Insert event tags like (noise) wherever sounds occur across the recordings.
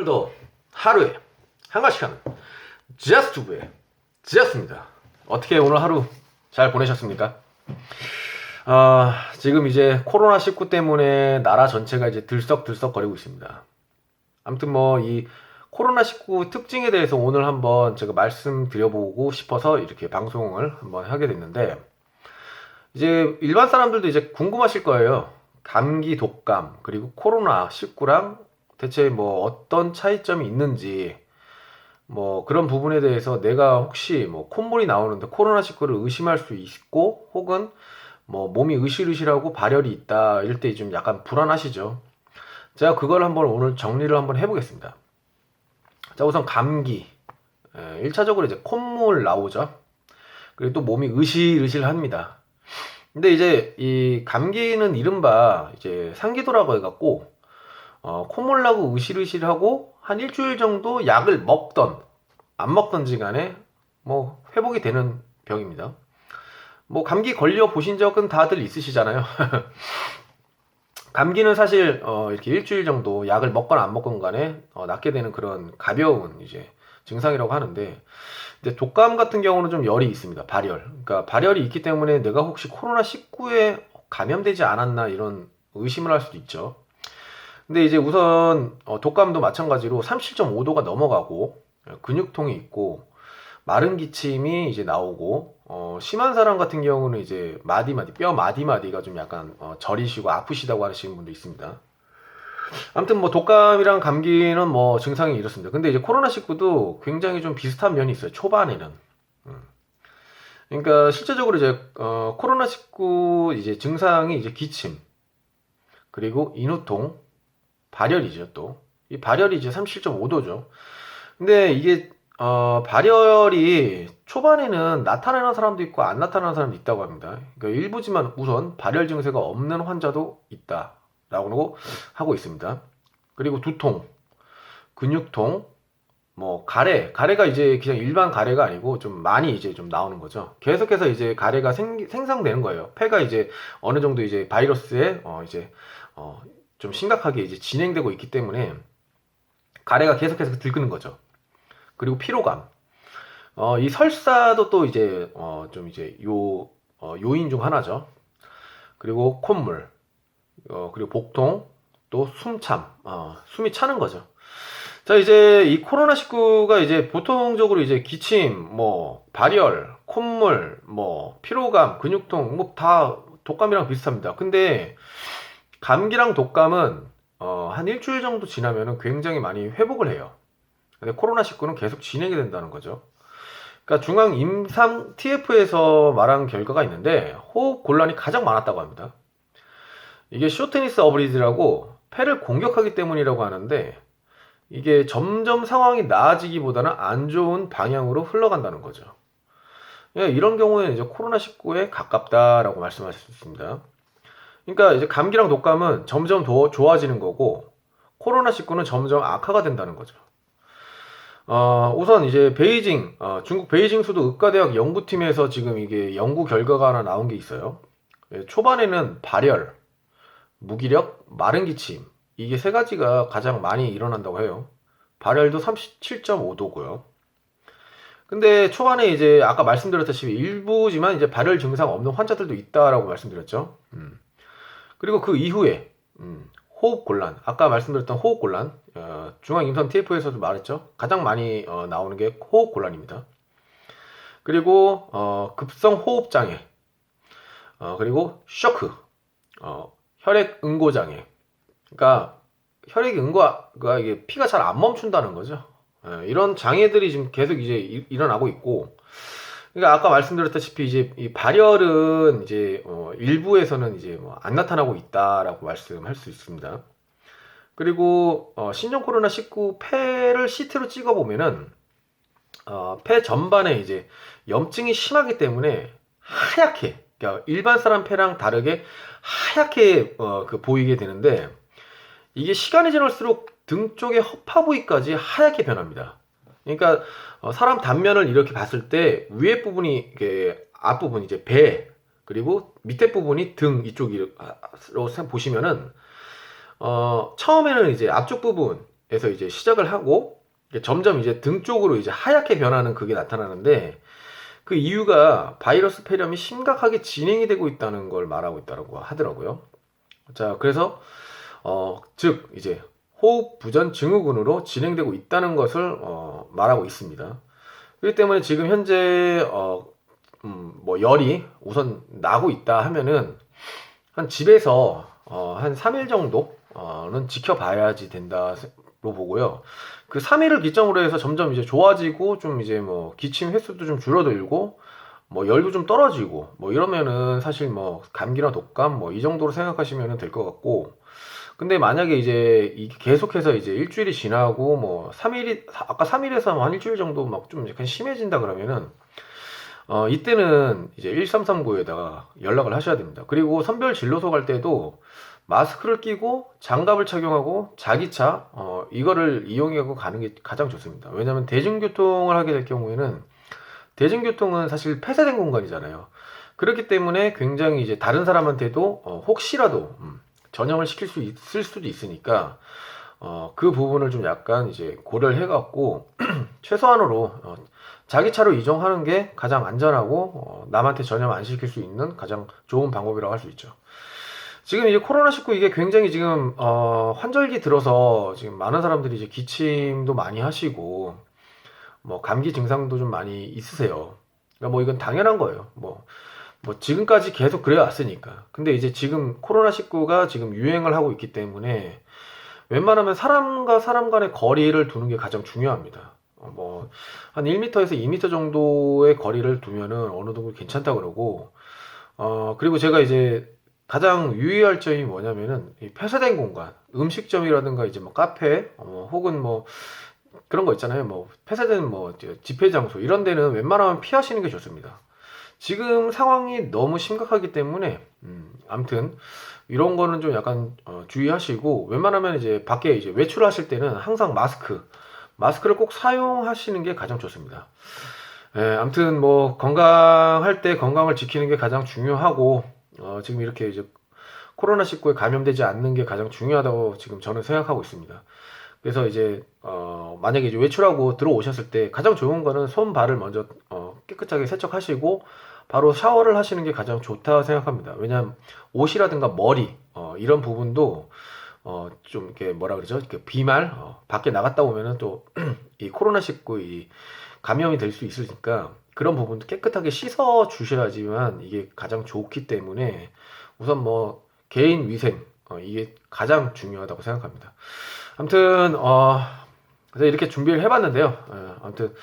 오늘도 하루에 한 가지씩 하는 제스투브의 제스입니다. 어떻게 오늘 하루 잘 보내셨습니까? 아, 지금 이제 코로나19 때문에 나라 전체가 이제 들썩들썩 거리고 있습니다. 아무튼 뭐 이 코로나19 특징에 대해서 오늘 한번 제가 말씀드려보고 싶어서 이렇게 방송을 한번 하게 됐는데 이제 일반 사람들도 이제 궁금하실 거예요. 감기, 독감, 그리고 코로나19랑 대체 뭐 어떤 차이점이 있는지 뭐 그런 부분에 대해서 내가 혹시 뭐 콧물이 나오는데 코로나19를 의심할 수 있고 혹은 뭐 몸이 으실으실하고 발열이 있다 이럴 때 좀 약간 불안하시죠. 제가 그걸 한번 오늘 정리를 한번 해보겠습니다. 자 우선 감기 예, 1차적으로 이제 콧물 나오죠. 그리고 또 몸이 으실으실합니다. 근데 이제 이 감기는 이른바 이제 상기도라고 해갖고 어, 콧물 나고 으실으실하고 한 일주일 정도 약을 먹던 안 먹던지 간에 뭐 회복이 되는 병입니다. 뭐 감기 걸려 보신 적은 다들 있으시잖아요. (laughs) 감기는 사실 어, 이렇게 일주일 정도 약을 먹거나 안 먹건 간에 어, 낫게 되는 그런 가벼운 이제 증상이라고 하는데 이제 독감 같은 경우는 좀 열이 있습니다. 발열. 그러니까 발열이 있기 때문에 내가 혹시 코로나 19에 감염되지 않았나 이런 의심을 할 수도 있죠. 근데 이제 우선 어, 독감도 마찬가지로 37.5도가 넘어가고 어, 근육통이 있고 마른 기침이 이제 나오고 어, 심한 사람 같은 경우는 이제 마디마디 뼈 마디마디가 좀 약간 어, 저리시고 아프시다고 하시는 분도 있습니다. 아무튼 뭐 독감이랑 감기는 뭐 증상이 이렇습니다. 근데 이제 코로나19도 굉장히 좀 비슷한 면이 있어요. 초반에는. 음. 그러니까 실제적으로 이제 어, 코로나19 이제 증상이 이제 기침 그리고 인후통 발열이죠 또. 이 발열이 이제 37.5도죠. 근데 이게 어, 발열이 초반에는 나타나는 사람도 있고 안 나타나는 사람도 있다고 합니다. 그러니까 일부지만 우선 발열 증세가 없는 환자도 있다 라고 하고 있습니다. 그리고 두통, 근육통, 뭐 가래, 가래가 이제 그냥 일반 가래가 아니고 좀 많이 이제 좀 나오는 거죠. 계속해서 이제 가래가 생, 생성되는 거예요. 폐가 이제 어느 정도 이제 바이러스에 어 이제 어 좀 심각하게 이제 진행되고 있기 때문에 가래가 계속해서 들끓는 거죠. 그리고 피로감. 어, 이 설사도 또 이제 어, 좀 이제 요 어, 요인 중 하나죠. 그리고 콧물, 어, 그리고 복통, 또 숨참, 어, 숨이 차는 거죠. 자 이제 이 코로나 19가 이제 보통적으로 이제 기침, 뭐 발열, 콧물, 뭐 피로감, 근육통, 뭐 다 독감이랑 비슷합니다. 근데 감기랑 독감은 어, 한 일주일 정도 지나면은 굉장히 많이 회복을 해요. 근데 코로나19는 계속 진행이 된다는 거죠. 그러니까 중앙 임상 TF에서 말한 결과가 있는데 호흡 곤란이 가장 많았다고 합니다. 이게 쇼테니스 어브리드라고 폐를 공격하기 때문이라고 하는데 이게 점점 상황이 나아지기보다는 안 좋은 방향으로 흘러간다는 거죠. 예, 이런 경우에는 이제 코로나19에 가깝다라고 있습니다. 그러니까 이제 감기랑 독감은 점점 더 좋아지는 거고 코로나19는 점점 악화가 된다는 거죠. 어, 우선 이제 베이징, 어, 중국 베이징 수도 의과대학 연구팀에서 지금 이게 연구 결과가 하나 나온 게 있어요. 예, 초반에는 발열, 무기력, 마른 기침 이게 세 가지가 가장 많이 일어난다고 해요. 발열도 37.5도고요. 근데 초반에 이제 아까 말씀드렸다시피 일부지만 이제 발열 증상 없는 환자들도 있다라고 말씀드렸죠. 음. 그리고 그 이후에 음, 호흡 곤란, 아까 말씀드렸던 호흡 곤란, 어, 중앙 임상 TF에서도 말했죠. 가장 많이 어, 나오는 게 호흡 곤란입니다. 그리고 어, 급성 호흡 장애, 어, 그리고 쇼크, 어, 혈액 응고 장애. 그러니까 혈액 응고가 이게 피가 잘 안 멈춘다는 거죠. 예, 이런 장애들이 지금 계속 이제 일, 일어나고 있고, 그러니까 아까 말씀드렸다시피 이제 이 발열은 이제 어 일부에서는 이제 뭐 안 나타나고 있다라고 말씀할 수 있습니다. 그리고 어 신종 코로나 19 폐를 CT로 찍어 보면은 어 폐 전반에 이제 염증이 심하기 때문에 하얗게 그러니까 일반 사람 폐랑 다르게 하얗게 어 그 보이게 되는데 이게 시간이 지날수록 등 쪽의 허파 부위까지 하얗게 변합니다. 그러니까 어, 사람 단면을 이렇게 봤을 때 위에 부분이 이게 앞부분 이제 배 그리고 밑에 부분이 등 이쪽으로 보시면은 어 처음에는 이제 앞쪽 부분 에서 이제 시작을 하고 점점 이제 등 쪽으로 이제 하얗게 변하는 그게 나타나는데 그 이유가 바이러스 폐렴이 심각하게 진행이 되고 있다는 걸 말하고 있다고 하더라고요. 자, 그래서 어, 즉 이제 호흡 부전 증후군으로 진행되고 있다는 것을 어, 말하고 있습니다. 그렇기 때문에 지금 현재 어, 음, 뭐 열이 우선 나고 있다 하면은 한 집에서 어, 한 3일 정도는 지켜봐야지 된다로 보고요. 그 3일을 기점으로 해서 점점 이제 좋아지고 좀 이제 뭐 기침 횟수도 좀 줄어들고 뭐 열도 좀 떨어지고 뭐 이러면은 사실 뭐 감기나 독감 뭐 이 정도로 생각하시면 될 것 같고 근데 만약에 이제 계속해서 이제 일주일이 지나고 뭐 3일이 아까 3일에서 한 일주일 정도 막 좀 약간 심해진다 그러면은 어 이때는 이제 1339에다가 연락을 하셔야 됩니다. 그리고 선별 진료소 갈 때도 마스크를 끼고 장갑을 착용하고 자기 차 어 이거를 이용하고 가는 게 가장 좋습니다. 왜냐하면 대중교통을 하게 될 경우에는 대중교통은 사실 폐쇄된 공간이잖아요. 그렇기 때문에 굉장히 이제 다른 사람한테도 어, 혹시라도 음, 전염을 시킬 수 있을 수도 있으니까 어, 그 부분을 좀 약간 이제 고려를 해갖고 (clears throat) 최소한으로 어, 자기 차로 이동하는 게 가장 안전하고 어, 남한테 전염 안 시킬 수 있는 가장 좋은 방법이라고 할 수 있죠. 지금 이제 코로나19 이게 굉장히 지금 어, 환절기 들어서 지금 많은 사람들이 이제 기침도 많이 하시고 뭐 감기 증상도 좀 많이 있으세요. 그러니까 뭐 이건 당연한 거예요. 뭐, 뭐 지금까지 계속 그래 왔으니까. 근데 이제 지금 코로나19가 지금 유행을 하고 있기 때문에 웬만하면 사람과 사람 간의 거리를 두는 게 가장 중요합니다. 어, 뭐, 한 1m에서 2m 정도의 거리를 두면은 어느 정도 괜찮다 그러고, 어, 그리고 제가 이제 가장 유의할 점이 뭐냐면은 이 폐쇄된 공간, 음식점이라든가 이제 뭐 카페, 어, 혹은 뭐 그런 거 있잖아요. 뭐 폐쇄된 뭐 집회 장소 이런 데는 웬만하면 피하시는 게 좋습니다. 지금 상황이 너무 심각하기 때문에 음, 아무튼 이런 거는 좀 약간 어, 주의하시고 웬만하면 이제 밖에 이제 외출하실 때는 항상 마스크 마스크를 꼭 사용하시는 게 가장 좋습니다. 예, 아무튼 뭐 건강할 때 건강을 지키는 게 가장 중요하고 어, 지금 이렇게 이제 코로나 19에 감염되지 않는 게 가장 중요하다고 지금 저는 생각하고 있습니다. 그래서 이제 어, 만약에 이제 외출하고 들어오셨을 때 가장 좋은 거는 손 발을 먼저 어, 깨끗하게 세척하시고 바로 샤워를 하시는 게 가장 좋다 생각합니다. 왜냐하면 옷이라든가 머리 어, 이런 부분도 어, 좀 이렇게 뭐라 그러죠? 이렇게 비말 어, 밖에 나갔다 오면은 또 (clears throat) 이 코로나 19 이 감염이 될 수 있으니까 그런 부분도 깨끗하게 씻어 주셔야지만 이게 가장 좋기 때문에 우선 뭐 개인 위생 어, 이게 가장 중요하다고 생각합니다. 아무튼 어, 그래서 이렇게 준비를 해봤는데요. 어, 아무튼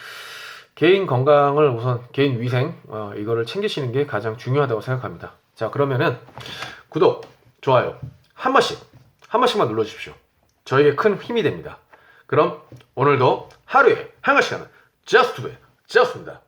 개인 건강을 우선 개인 위생 어, 이거를 챙기시는 게 가장 중요하다고 생각합니다. 자 그러면은 구독, 좋아요 한 번씩 한 번씩만 눌러주십시오. 저에게 큰 힘이 됩니다. 그럼 오늘도 하루에 한 시간은 저스트에 저스트입니다.